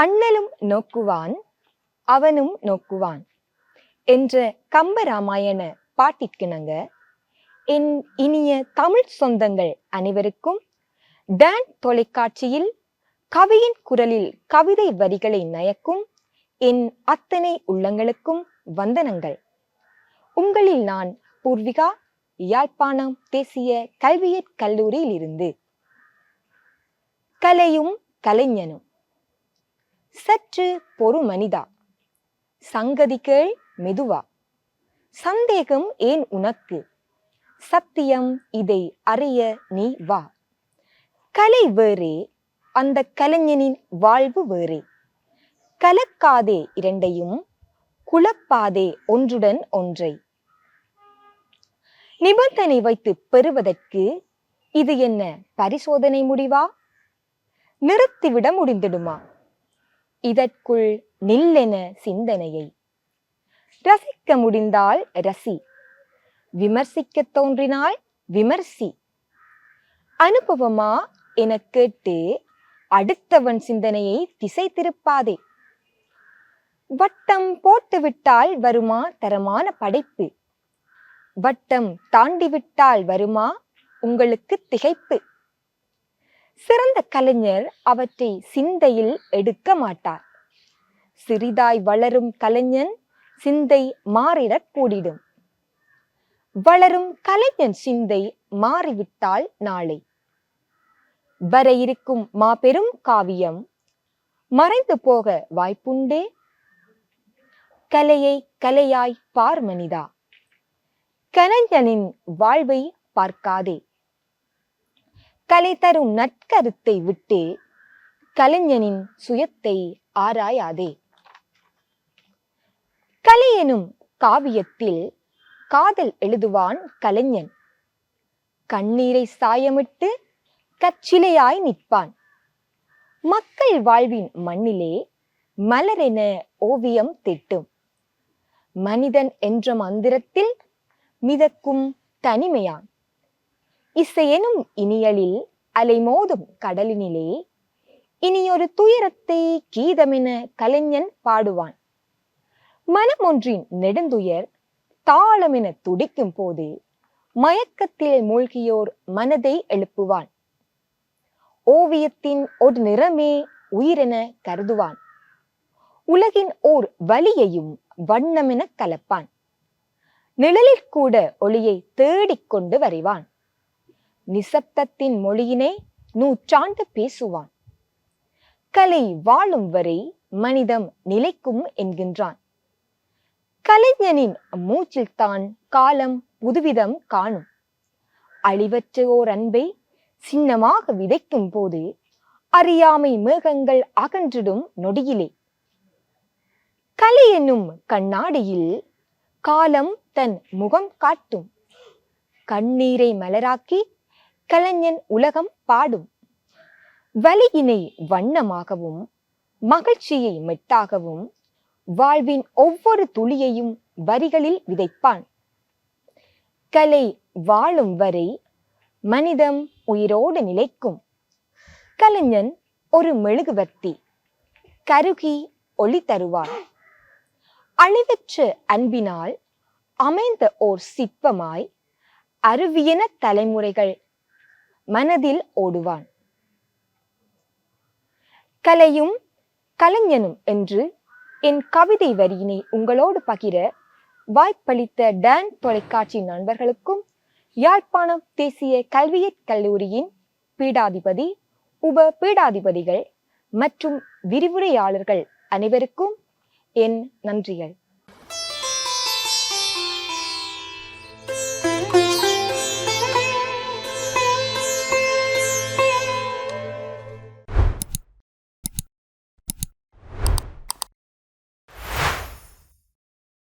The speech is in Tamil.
அண்ணலும் நோக்குவான் அவனும் நோக்குவான் என்ற கம்பராமாயண பாட்டிற்கிணங்க. என் இனிய தமிழ் சொந்தங்கள் அனைவருக்கும் டான் தொலைக்காட்சியில் கவியின் குரலில் கவிதை வரிகளை நயக்கும் என் அத்தனை உள்ளங்களுக்கும் வந்தனங்கள். உங்களில் நான் பூர்விகா யாழ்ப்பாணம் தேசிய கல்வியற் கல்லூரியில் இருந்து கலையும் கலைஞனும். சற்று பொறு மனிதா சங்கதி கேள் மெதுவா. சந்தேகம் ஏன் உனக்கு? சத்தியம் இதை அறிய நீ வா. கலை வேறே அந்த கலைஞனின் வாழ்வு வேறே. கலக்காதே இரண்டையும் குழப்பாதே ஒன்றுடன் ஒன்றை. நிபந்தனை வைத்து பெறுவதற்கு இது என்ன பரிசோதனை முடிவா? நிறுத்திவிட முடிந்திடுமா? இதற்குள் நில்லென சிந்தனையை. ரசிக்க முடிந்தால் ரசி. விமர்சிக்க தோன்றினால் விமர்சி. அனுபவமா என கேட்டு அடுத்தவன் சிந்தனையை திசை திருப்பாதே. வட்டம் போட்டுவிட்டால் வருமா தரமான படைப்பு. வட்டம் தாண்டிவிட்டால் வருமா உங்களுக்கு திகைப்பு. சிறந்த கலைஞர் அவற்றை சிந்தையில் எடுக்க மாட்டார். சிறிதாய் வளரும் கலைஞன் சிந்தை மாறிடக் கூடிடும். வளரும் கலைஞன் சிந்தை மாறிவிட்டால் நாளை. வர இருக்கும் மாபெரும் காவியம் மறைந்து போக வாய்ப்புண்டே. கலையை கலையாய் பார் மனிதா. கலைஞனின் வாழ்வை பார்க்காதே. கலை தரும் நற்கருத்தை விட்டு கலைஞனின் சுயத்தை ஆராயாதே. கலை எனும் காவியத்தில் காதல் எழுதுவான் கலைஞன். கண்ணீரை சாயமிட்டு கச்சிலையாய் நிற்பான். மக்கள் வாழ்வின் மண்ணிலே மலரென ஓவியம் திட்டும். மனிதன் என்ற மந்திரத்தில் மிதக்கும் தனிமையான். இசையெனும் இனியலில் அலைமோதும் கடலினிலே இனியொரு துயரத்தை கீதமென கலைஞன் பாடுவான். மனம் ஒன்றின் நெடுந்துயர் தாளமென துடிக்கும் போது மயக்கத்தில் மூழ்கியோர் மனதை எழுப்புவான். ஓவியத்தின் ஒரு நிறமே உயிரென கருதுவான். உலகின் ஓர் வலியையும் வண்ணமென கலப்பான். நிழலில் கூட ஒளியை தேடிக் கொண்டு வரைவான். நிசப்தத்தின் மொழியினை நூற்றாண்டு பேசுவான். கலை வாழும் வரை மனிதம் நிலைக்கும் என்கின்றான். கலைஞனின் மூச்சில்தான் காலம் புதுவிதம் காணும். அழிவற்ற ஓர் அன்பை சின்னமாக விதைக்கும் போது அறியாமை மேகங்கள் அகன்றிடும் நொடியிலே. கலை என்னும் கண்ணாடியில் காலம் தன் முகம் காட்டும். கண்ணீரை மலராக்கி கலைஞன் உலகம் பாடும். வலியினை வண்ணமாகவும் மகிழ்ச்சியை மெட்டாகவும் வாழ்வின் ஒவ்வொரு துளியையும் வரிகளில் விதைப்பான். கலை வாழும் வரை மனிதம் உயிரோடு நிலைக்கும். கலைஞன் ஒரு மெழுகுவர்த்தி கருகி ஒளி தருவான். அழிவற்ற அன்பினால் அமைந்த ஓர் சிற்பமாய் அருவியன தலைமுறைகள் மனதில் ஓடுவான். கலையும் கலைஞனும் என்று என் கவிதை வரியினை உங்களோடு பகிர வாய்ப்பளித்த டான் தொலைக்காட்சி நண்பர்களுக்கும் யாழ்ப்பாணம் தேசிய கல்வியற் கல்லூரியின் பீடாதிபதி உப பீடாதிபதிகள் மற்றும் விரிவுரையாளர்கள் அனைவருக்கும் என் நன்றிகள்.